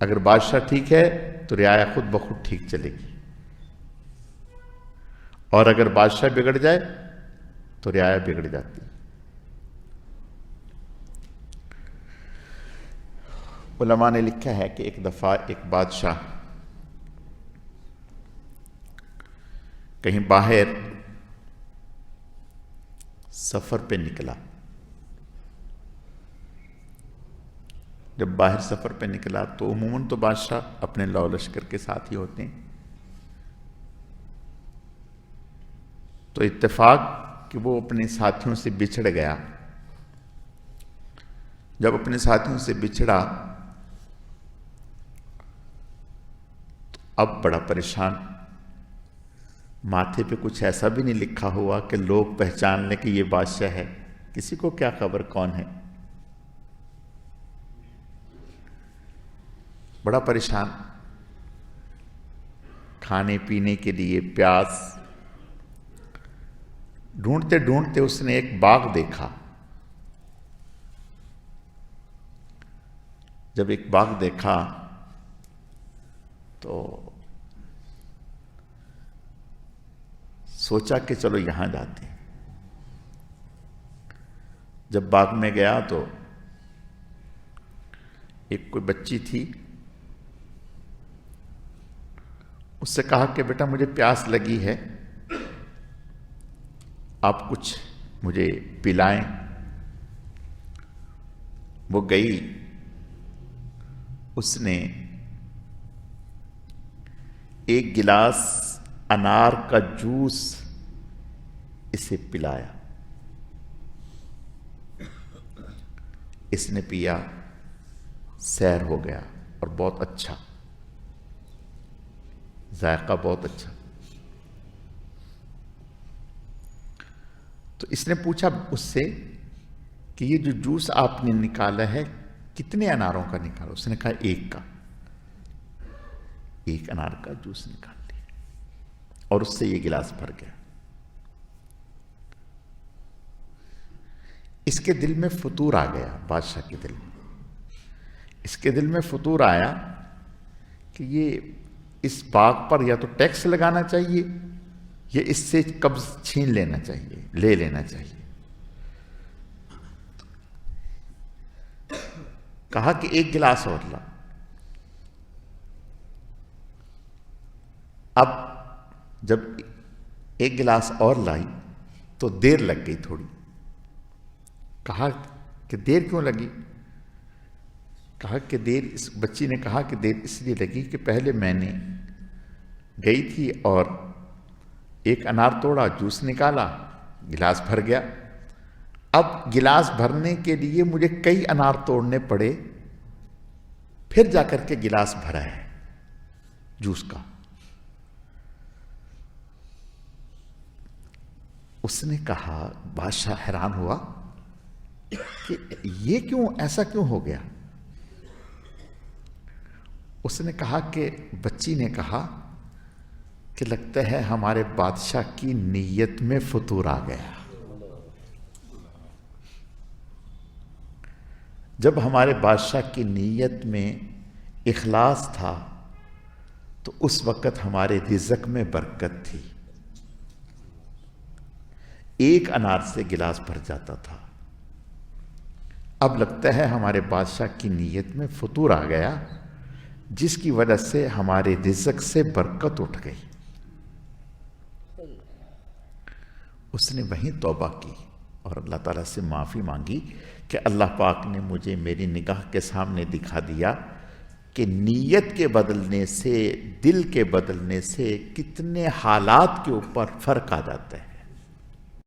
अगर बादशाह ठीक है तो रियाया खुद ब खुद ठीक चलेगी। और अगर बादशाह बिगड़ जाए तो रियाया बिगड़ जाती। उलमा ने लिखा है कि एक दफ़ा एक बादशाह कहीं बाहर सफ़र पे निकला। जब बाहर सफ़र पे निकला तो उमूमन तो बादशाह अपने लौ लश्कर के साथ ही होते हैं। तो इत्तेफाक कि वो अपने साथियों से बिछड़ गया। जब अपने साथियों से बिछड़ा तो अब बड़ा परेशान। माथे पे कुछ ऐसा भी नहीं लिखा हुआ कि लोग पहचान लें कि ये बादशाह है। किसी को क्या खबर, कौन है? बड़ा परेशान। खाने पीने के लिए प्यास। ढूंढते ढूंढते उसने एक बाग देखा। जब एक बाग देखा तो सोचा कि चलो यहाँ जाते हैं। जब बाग में गया तो एक कोई बच्ची थी उससे कहा कि बेटा मुझे प्यास लगी है, आप कुछ मुझे पिलाएँ। वो गई। उसने एक गिलास अनार का जूस इसे पिलाया। इसने पिया, सैर हो गया और बहुत अच्छा। जायका बहुत अच्छा। तो इसने पूछा उससे कि ये जो जूस आपने निकाला है, कितने अनारों का निकाला? उसने कहा, एक का। एक अनार का जूस निकाल लिया। और उससे ये गिलास भर गया। इसके दिल में फतूर आ गया, बादशाह के दिल में। इसके दिल में फतूर आया कि ये इस बाग पर या तो टैक्स लगाना चाहिए, या इससे कब्ज छीन लेना चाहिए, ले लेना चाहिए। कहा कि एक गिलास और ला। अब जब एक गिलास और लाई तो देर लग गई थोड़ी। कहा कि देर क्यों लगी? कहा कि देर इस, बच्ची ने कहा कि देर इसलिए लगी कि पहले मैंने गई थी और एक अनार तोड़ा, जूस निकाला, गिलास भर गया। अब गिलास भरने के लिए मुझे कई अनार तोड़ने पड़े, फिर जाकर के गिलास भरा है, जूस का। उसने कहा, बादशाह हैरान हुआ कि ये क्यों, ऐसा क्यों हो गया? उसने कहा कि, बच्ची ने कहा कि लगता है हमारे बादशाह की नीयत में फतूर आ गया। जब हमारे बादशाह की नीयत में इखलास था तो उस वक़्त हमारे रिजक में बरकत थी। एक अनार से गिलास भर जाता था। अब लगता है हमारे बादशाह की नीयत में फतूर आ गया। जिसकी वजह से हमारे रिजक से बरकत उठ गई। उसने वहीं तौबा की और अल्लाह ताला से माफ़ी मांगी कि अल्लाह पाक ने मुझे मेरी निगाह के सामने दिखा दिया कि नीयत के बदलने से, दिल के बदलने से कितने हालात के ऊपर फ़र्क आ जाता है।